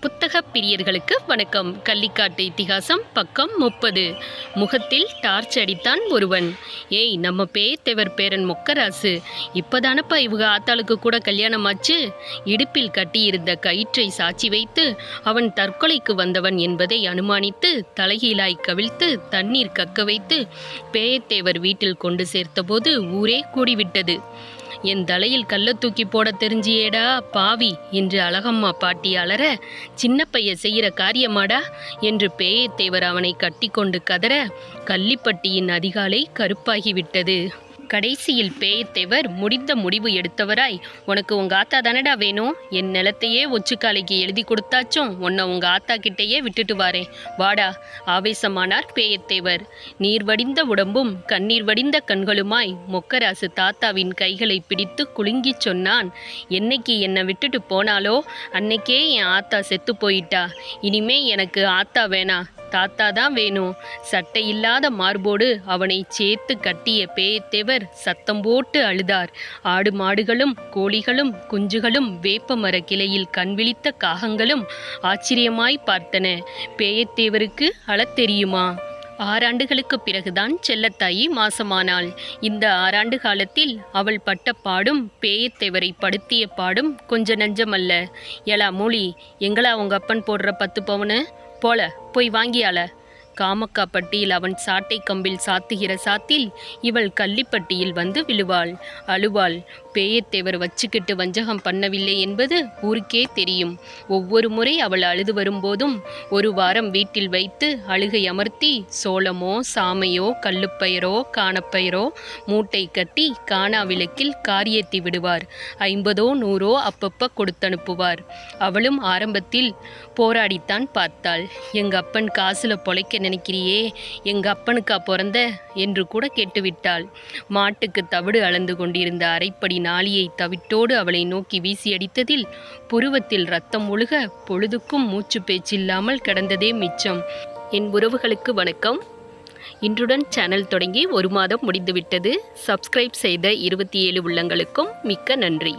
புத்தக பிரியர்களுக்கு வணக்கம். கள்ளிக்காட்டு இத்திகாசம் பக்கம் முப்பது. முகத்தில் டார்ச் அடித்தான் ஒருவன். ஏய் நம்ம பேத்தேவர் பேரன் மொக்கராசு. இப்போதானப்பா இவங்க ஆத்தாளுக்கு கூட கல்யாணம் ஆச்சு? இடுப்பில் கட்டியிருந்த கயிற்றை சாட்சி வைத்து அவன் தற்கொலைக்கு வந்தவன் என்பதை அனுமானித்து தலைகீழாய் கவிழ்த்து தண்ணீர் கக்க வைத்து பேயத்தேவர் வீட்டில் கொண்டு சேர்த்தபோது ஊரே கூடிவிட்டது. என் தலையில் கல்ல தூக்கி போட தெரிஞ்சியேடா பாவி என்று அழகம்மா பாட்டி அலற சின்ன பைய செய்கிற காரியமாடா என்று பேயத்தேவர் அவனை கட்டிக்கொண்டு கதற கள்ளிப்பட்டியின் அதிகாலை கருப்பாகிவிட்டது. கடைசியில் பேயத்தேவர் முடிந்த முடிவு எடுத்தவராய் உனக்கு உங்க ஆத்தா தானடா வேணும் என் நிலத்தையே ஒச்சுக்காலைக்கு எழுதி கொடுத்தாச்சும் உன்னை உங்க ஆத்தா கிட்டேயே விட்டுட்டு வாரேன் வாடா ஆவேசமானார் பேயத்தேவர். நீர் வடிந்த உடம்பும் கண்ணீர் வடிந்த கண்களுமாய் மொக்கராசு தாத்தாவின் கைகளை பிடித்து குலுங்கிச் சொன்னான். என்னைக்கு என்னை விட்டுட்டு போனாலோ அன்னைக்கே என் ஆத்தா செத்து போயிட்டா. இனிமே எனக்கு ஆத்தா வேணா. தாத்தா தான் வேணும் சட்டை இல்லாத மார்போடு அவனை சேர்த்து கட்டிய பேயத்தேவர் சத்தம் போட்டு அழுதார். ஆடு மாடுகளும் கோழிகளும் குஞ்சுகளும் வேப்ப மர கிளையில் கண் விழித்த காகங்களும் ஆச்சரியமாய் பார்த்தன. பேயத்தேவருக்கு அழத் தெரியுமா? ஆறாண்டுகளுக்கு பிறகுதான் செல்லத்தாயி மாசமானாள். இந்த ஆறாண்டு காலத்தில் அவள் பட்ட பாடும் பேயத்தேவரை படுத்திய பாடும் கொஞ்ச நஞ்சமல்ல. எலா மூலி எங்களா உங்க அப்பன் போடுற பத்து பவுனு? போல போய் வாங்கியால காமக்காப்பட்டியில் அவன் சாட்டை கம்பில் சாத்துகிற சாத்தில் இவள் கள்ளிப்பட்டியில் வந்து விழுவாள். அழுவாள். பேயத்தேவர் வச்சுக்கிட்டு வஞ்சகம் பண்ணவில்லை என்பது ஊருக்கே தெரியும். ஒவ்வொரு முறை அவள் அழுது வரும்போதும் ஒரு வாரம் வீட்டில் வைத்து அழுகை அமர்த்தி சோளமோ சாமையோ கல்லுப்பயிரோ காணப்பயிரோ மூட்டை கட்டி காணா விளக்கில் காரியேத்தி விடுவார். ஐம்பதோ நூறோ அப்பப்ப கொடுத்தனுப்புவார். அவளும் ஆரம்பத்தில் போராடித்தான் பார்த்தாள். எங்க அப்பன் காசுல பொழைக்க நினைக்கிறியே எங்க அப்பனுக்கா பிறந்த? என்று கூட கேட்டுவிட்டாள். மாட்டுக்கு தவிடு அளந்து கொண்டிருந்த அரைப்படி நாளியை தவிட்டோடு அவளை நோக்கி வீசியடித்ததில் புருவத்தில் ரத்தம் ஒழுக பொழுதுக்கும் மூச்சு பேச்சில்லாமல் கிடந்ததே மிச்சம். என் உறவுகளுக்கு வணக்கம். இன்றுடன் சேனல் தொடங்கி ஒரு மாதம் முடிந்துவிட்டது. சப்ஸ்கிரைப் செய்த இருபத்தி ஏழு உள்ளங்களுக்கும் மிக்க நன்றி.